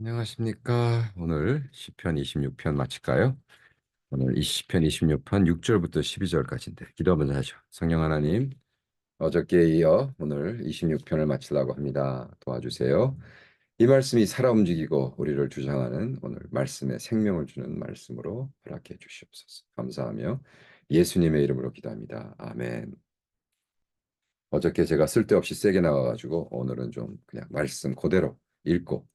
안녕하십니까? 오늘 시편 26편 마칠까요? 오늘 이 시편 26편 6절부터 12절까지인데 기도 먼저 하죠. 성령 하나님, 어저께에 이어 오늘 26편을 마치려고 합니다. 도와주세요. 이 말씀이 살아 움직이고 우리를 주장하는 오늘 말씀에 생명을 주는 말씀으로 허락해 주시옵소서. 감사하며 예수님의 이름으로 기도합니다. 아멘. 어저께 제가 쓸데없이 세게 나와가지고 오늘은 좀 그냥 말씀 그대로 읽고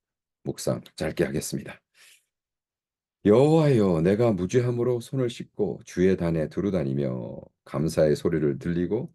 묵상 짧게 하겠습니다. 여호와여 내가 무죄함으로 손을 씻고 주의 단에 두루다니며 감사의 소리를 들리고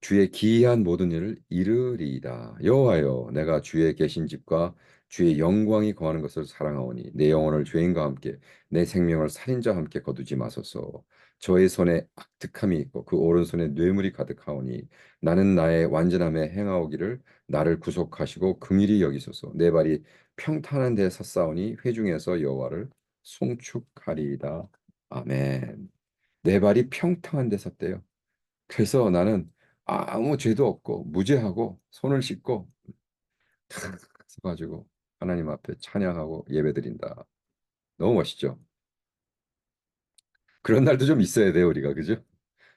주의 기이한 모든 일을 이르리이다. 여호와여 내가 주의 계신 집과 주의 영광이 거하는 것을 사랑하오니 내 영혼을 죄인과 함께 내 생명을 살인자와 함께 거두지 마소서. 저의 손에 악득함이 있고 그 오른손에 뇌물이 가득하오니 나는 나의 완전함에 행하오기를 나를 구속하시고 긍일히 여기소서. 내 발이 평탄한 데에 섰사오니 회중에서 여호와를 송축하리이다. 아멘. 내 발이 평탄한 데 섰대요. 그래서 나는 아무 죄도 없고 무죄하고 손을 씻고 탁 서가지고 하나님 앞에 찬양하고 예배드린다. 너무 멋있죠? 그런 날도 좀 있어야 돼요, 우리가. 그죠?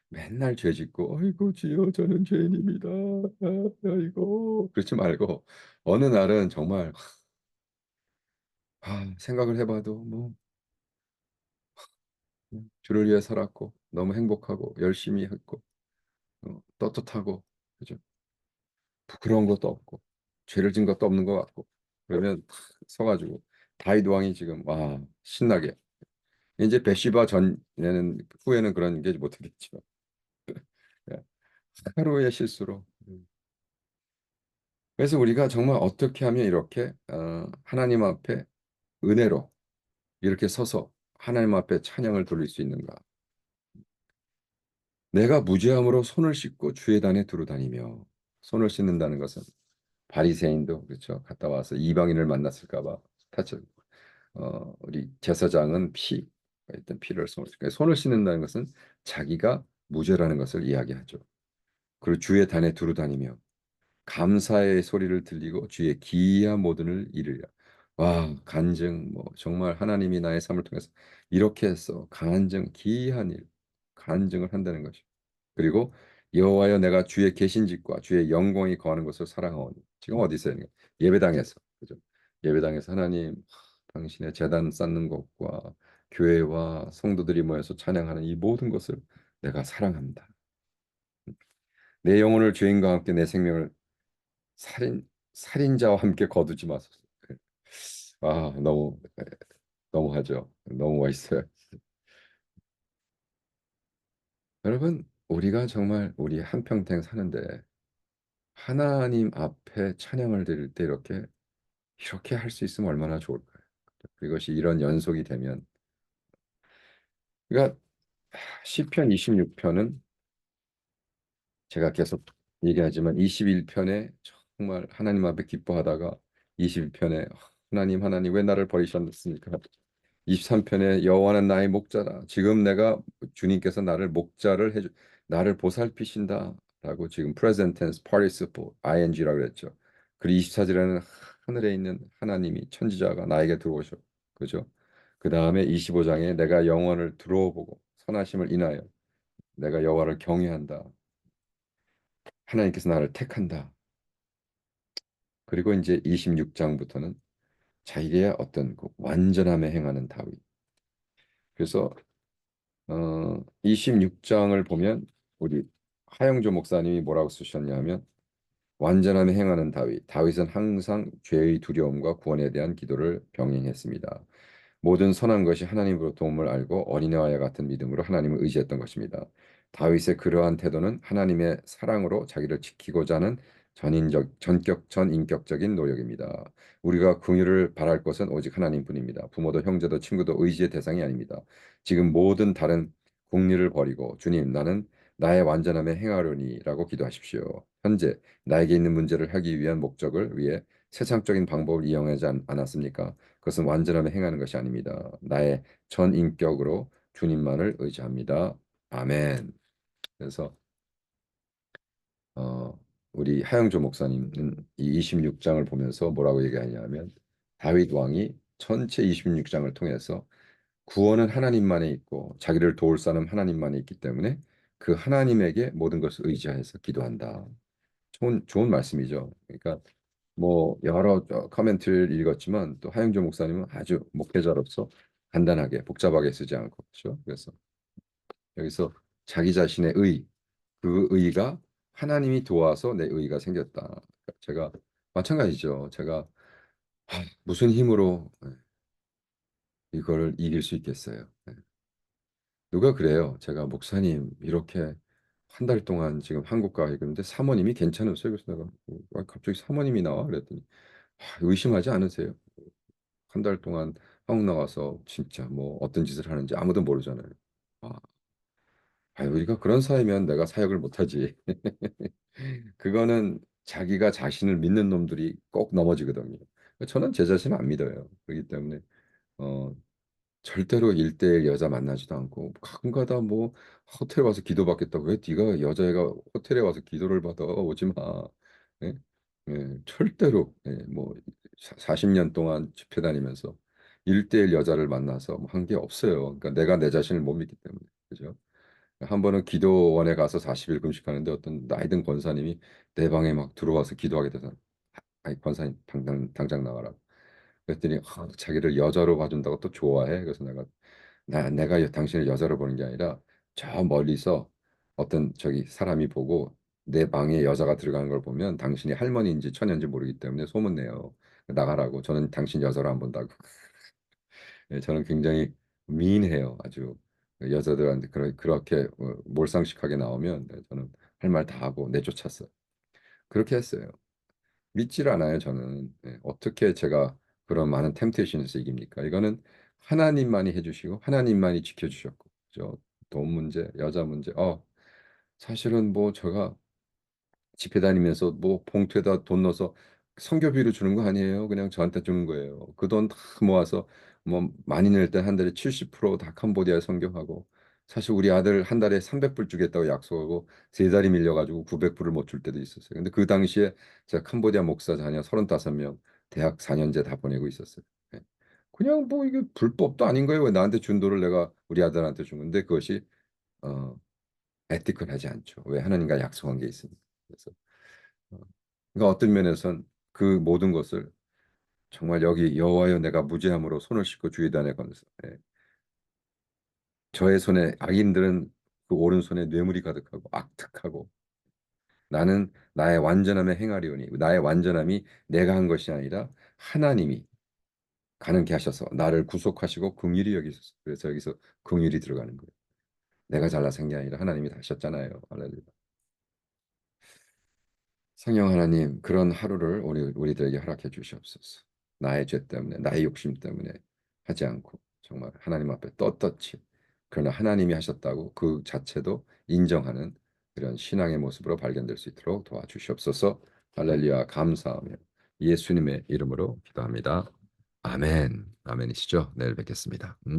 맨날 죄 짓고 아이고 주여 저는 죄인입니다. 아, 아이고 그렇지 말고 어느 날은 정말 아, 생각을 해봐도 뭐 주를 위해 살았고 너무 행복하고 열심히 했고 어, 떳떳하고 그죠? 부끄러운 것도 없고 죄를 진 것도 없는 것 같고 그러면 탁 서가지고 다윗 왕이 지금 와 신나게 이제 베시바 전에는 후에는 그런 게 못하겠지만 예, 하루의 실수로 음. 그래서 우리가 정말 어떻게 하면 이렇게 어, 하나님 앞에 은혜로 이렇게 서서 하나님 앞에 찬양을 돌릴 수 있는가? 내가 무죄함으로 손을 씻고 주의 단에 두루 다니며 손을 씻는다는 것은 바리새인도 그렇죠. 갔다 와서 이방인을 만났을까 봐 타쳐. 어, 우리 제사장은 피, 일단 피를 손을 손을 씻는다는 것은 자기가 무죄라는 것을 이야기하죠. 그리고 주의 단에 두루 다니며 감사의 소리를 들리고 주의 기이한 모든을 이르려. 와, 간증 뭐 정말 하나님이 나의 삶을 통해서 이렇게 해서 간증 기이한 일, 간증을 한다는 것이. 그리고 여호와여 내가 주의 계신 집과 주의 영광이 거하는 것을 사랑하오니. 지금 어디서 있는 예배당에서. 그죠? 예배당에서 하나님 당신의 제단 쌓는 것과 교회와 성도들이 모여서 찬양하는 이 모든 것을 내가 사랑합니다. 내 영혼을 죄인과 함께 내 생명을 살인 살인자와 함께 거두지 마소서. 아 너무 너무하죠. 너무 멋있어요. 여러분 우리가 정말 우리 한평생 사는데 하나님 앞에 찬양을 드릴 때 이렇게 이렇게 할 수 있으면 얼마나 좋을까요? 그것이 이런 연속이 되면 그러니까 시편 26편은 제가 계속 얘기하지만 21편에 정말 하나님 앞에 기뻐하다가 22편에 하나님 하나님 왜 나를 버리셨습니까? 23편에 여호와는 나의 목자라. 지금 내가 주님께서 나를 목자를 해주 나를 보살피신다라고 지금 present tense participle ing라고 그랬죠. 그리고 24절에는 하늘에 있는 하나님이 천지자가 나에게 들어오셔. 그죠? 그 다음에 25장에 내가 영원을 들어보고 선하심을 인하여 내가 여호와를 경외한다. 하나님께서 나를 택한다. 그리고 이제 26장부터는 자기의 어떤 그 완전함에 행하는 다윗. 그래서 어, 26장을 보면 우리 하영조 목사님이 뭐라고 쓰셨냐면 완전함에 행하는 다윗. 다윗은 항상 죄의 두려움과 구원에 대한 기도를 병행했습니다. 모든 선한 것이 하나님으로 도움을 알고 어린애와 같은 믿음으로 하나님을 의지했던 것입니다. 다윗의 그러한 태도는 하나님의 사랑으로 자기를 지키고자 하는 전인적 전격 전인격적인 노력입니다. 우리가 긍휼을 바랄 것은 오직 하나님뿐입니다. 부모도 형제도 친구도 의지의 대상이 아닙니다. 지금 모든 다른 국리를 버리고 주님 나는 나의 완전함에 행하려니라고 기도하십시오. 현재 나에게 있는 문제를 하기 위한 목적을 위해 세상적인 방법을 이용하지 않았습니까? 그것은 완전함에 행하는 것이 아닙니다. 나의 전 인격으로 주님만을 의지합니다. 아멘. 그래서 어, 우리 하영조 목사님은 이 26장을 보면서 뭐라고 얘기하냐면 다윗 왕이 전체 26장을 통해서 구원은 하나님만에 있고 자기를 도울 사람 하나님만에 있기 때문에 그 하나님에게 모든 것을 의지해서 기도한다. 좋은 좋은 말씀이죠. 그러니까 뭐 여러 어, 커멘트를 읽었지만 또 하영조 목사님은 아주 목회자로서 간단하게 복잡하게 쓰지 않고 그렇죠. 그래서 여기서 자기 자신의 의, 그 의가 하나님이 도와서 내 의가 생겼다. 제가 마찬가지죠. 제가 아, 무슨 힘으로 예, 이걸 이길 수 있겠어요. 예. 누가 그래요. 제가 목사님 이렇게 한 달 동안 지금 한국 가 있는데 사모님이 괜찮으세요? 그래서 내가 아, 갑자기 사모님이 나와 그랬더니 아, 의심하지 않으세요? 한 달 동안 한국 나가서 진짜 뭐 어떤 짓을 하는지 아무도 모르잖아요. 아, 아, 우리가 그런 사이면 내가 사역을 못하지. 그거는 자기가 자신을 믿는 놈들이 꼭 넘어지거든요. 저는 제 자신을 안 믿어요. 그렇기 때문에 어, 절대로 일대일 여자 만나지도 않고 가끔가다 뭐 호텔 와서 기도받겠다고 왜 네가 여자애가 호텔에 와서 기도를 받아 오지 마. 예? 예, 절대로 예, 뭐 40년 동안 집회 다니면서 일대일 여자를 만나서 뭐 한게 없어요. 그러니까 내가 내 자신을 못 믿기 때문에 그죠? 한 번은 기도원에 가서 40일 금식하는데 어떤 나이든 권사님이 내 방에 막 들어와서 기도하게 되잖아. 아니 권사님 당장 당장 나가라. 그랬더니 아, 자기를 여자로 봐준다고 또 좋아해. 그래서 내가 나 내가 여- 당신을 여자로 보는 게 아니라 저 멀리서 어떤 저기 사람이 보고 내 방에 여자가 들어가는 걸 보면 당신이 할머니인지 처녀인지 모르기 때문에 소문내요. 나가라고. 저는 당신 여자로 안 본다고. 예, 저는 굉장히 미인해요. 아주 여자들한테 그러, 그렇게 어, 몰상식하게 나오면 네, 저는 할 말 다 하고 내쫓았어요. 그렇게 했어요. 믿질 않아요, 저는. 예, 어떻게 제가 그런 많은 템테이션에서 이깁니까? 이거는 하나님만이 해주시고 하나님만이 지켜주셨고, 저돈 문제, 여자 문제. 어, 사실은 뭐 제가 집회 다니면서 뭐 봉투에다 돈 넣어서 성교비로 주는 거 아니에요. 그냥 저한테 주는 거예요. 그 돈 다 모아서 뭐 많이 낼 때 한 달에 70%다 캄보디아에 선교하고 사실 우리 아들 한 달에 300불 주겠다고 약속하고 세 달이 밀려가지고 900불을 못 줄 때도 있었어요. 근데 그 당시에 제가 캄보디아 목사 자녀 35명 대학 4년제 다 보내고 있었어요. 예. 그냥 뭐 이게 불법도 아닌 거예요. 왜 나한테 준 돈을 내가 우리 아들한테 준 건데 그것이 어 에티컬하지 않죠. 왜 하나님과 약속한 게 있으니까. 그래서 어, 그러니까 어떤 면에선 그 모든 것을 정말 여기 여호와여 내가 무죄함으로 손을 씻고 주의단에 건서 예. 저의 손에 악인들은 그 오른손에 뇌물이 가득하고 악득하고 나는 나의 완전함에 행하리오니 나의 완전함이 내가 한 것이 아니라 하나님이 가능케 하셔서 나를 구속하시고 긍휼히 여기소서 그래서 여기서 긍휼이 들어가는 거예요. 내가 잘나서 한게 아니라 하나님이 다 하셨잖아요. 할렐루야. 성령 하나님, 그런 하루를 우리, 우리들에게 허락해 주시옵소서. 나의 죄 때문에, 나의 욕심 때문에 하지 않고 정말 하나님 앞에 떳떳이 그러나 하나님이 하셨다고 그 자체도 인정하는 그런 신앙의 모습으로 발견될 수 있도록 도와주시옵소서. 할렐루야 감사하며 예수님의 이름으로 기도합니다. 아멘. 아멘이시죠? 내일 뵙겠습니다. 음.